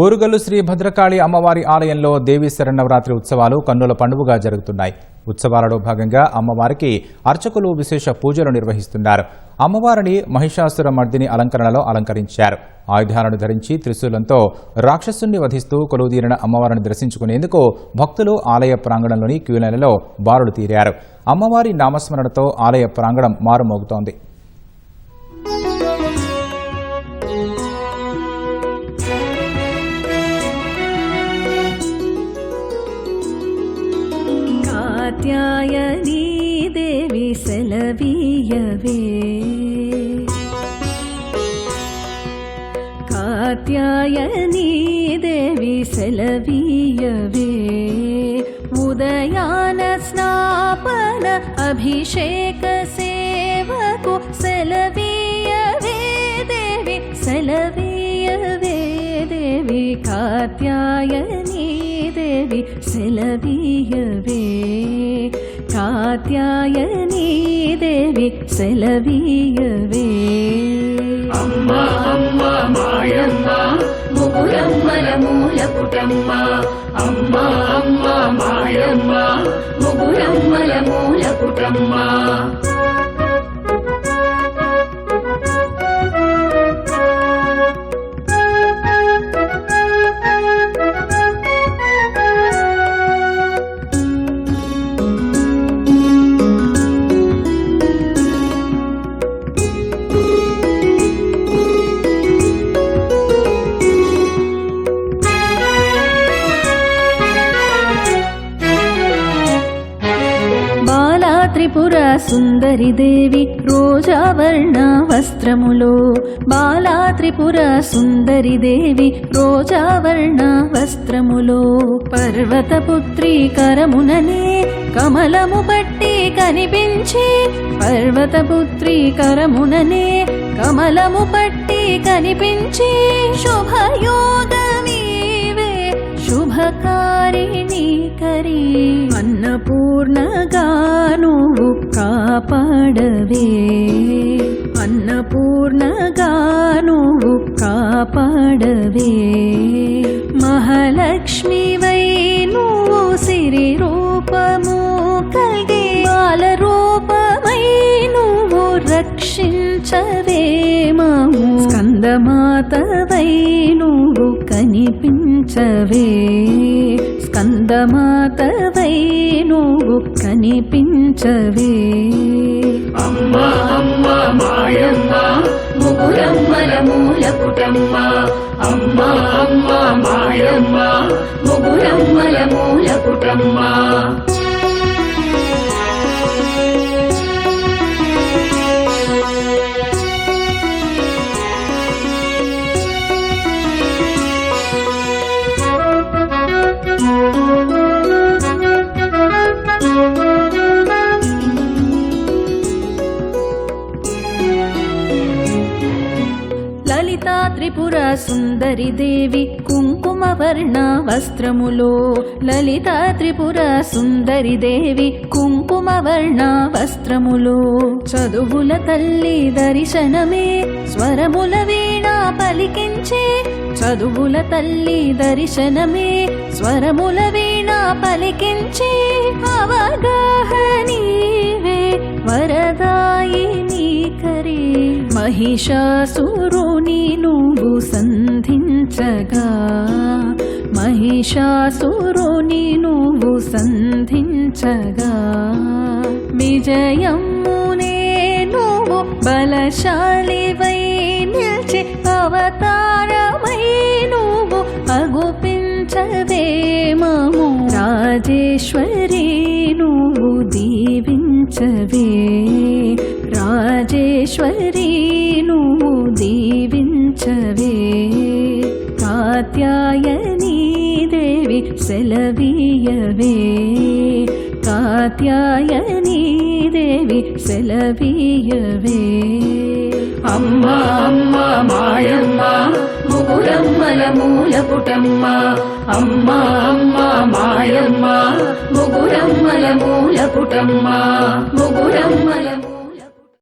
ఊరుగల్లు శ్రీ భద్రకాళి అమ్మవారి ఆలయంలో దేవీ శరణవరాత్రి ఉత్సవాలు కన్నుల పండుగగా జరుగుతున్నాయి. ఉత్సవాలలో భాగంగా అమ్మవారికి అర్చకులు విశేష పూజలు నిర్వహిస్తున్నారు. అమ్మవారిని మహిషాసుర మర్దిని అలంకరణలో అలంకరించారు. ఆయుధాలను ధరించి త్రిశూలంతో రాక్షసుని వధిస్తూ కొలువుదీరిన అమ్మవారిని దర్శించుకునేందుకు భక్తులు ఆలయ ప్రాంగణంలోని క్యూలైన్లలో బారులు తీరారు. అమ్మవారి నామస్మరణతో ఆలయ ప్రాంగణం మారుమోగుతోంది. कात्यायनी देवी सेलवीयवे कात्यायनी देवी सेलवीयवे उदयान स्नापन अभिषेक सेवको सेलवीयवे देवी सेलवीयवे देवी कात्यायनी देवी செலவீயவே காத்தியாயனீ தேவி செலவீயவே அம்மா அம்மா மாயம்மா முகுரம்மல மூலபுட்டம்மா அம்மா அம்மா மாயம்மா முகுரம்மல மூலபுட்டம்மா త్రిపుర సుందరి దేవి రోజావర్ణ వస్త్రములో. బాలా త్రిపుర సుందరి దేవి రోజావర్ణ వస్త్రములో. పర్వతపుత్రి కరముననే కమలము పట్టి కనిపించి పర్వతపుత్రి కరముననే కమలము పట్టి కనిపించి శుభయోగమీవే శుభకారిణి కరి. అన్నపూర్ణగా కాపాడవే అన్నపూర్ణగా నువ్వు కాపాడవే మహాలక్ష్మివై నువ్వు సిరి రూపము కలిగే బాల రూపమై నువ్వు రక్షించవే మాము స్కందమాతవై నువ్వు కనిపించవే. స్కందమాతవై నువ్వు కనిపించవే. అమ్మ అమ్మ మాయమ్మ ముగురమ్మల మూల పుటమ్మ అమ్మ అమ్మ మాయమ్మ ముగురమ్మల మూల పుటమ్మ త్రిపుర సుందరి దేవి కుంకుమవర్ణ వస్త్రములో. లలిత త్రిపుర సుందరి దేవి కుంకుమవర్ణ వస్త్రములో. చదువుల తల్లి దర్శనమే స్వరముల వీణ పలికించే. చదువుల తల్లి దర్శనమే స్వరముల వీణ పలికించే. మహిషాసురుని నువ్వు సంధించగా. మహిషాసురుని నువ్వు సంధించగా. విజయమునే నువ్వు బలశాలివై నిల్చి అవతారమై నువ్వు అగుపించవే మము. రాజేశ్వరి నువ్వు దీవించవే. రాజేశ్వరి దీవించవే కాత్యాయనీ దేవి సెలవీయవే. కాత్యాయనీ దేవి సెలవీయవే. అమ్మ అమ్మ మాయమ్మ ముగురమ్మల మూల పుటమ్మ. అమ్మ అమ్మ మాయమ్మ ముగురమ్మల మూల పుటమ్మ. ముగురమ్మల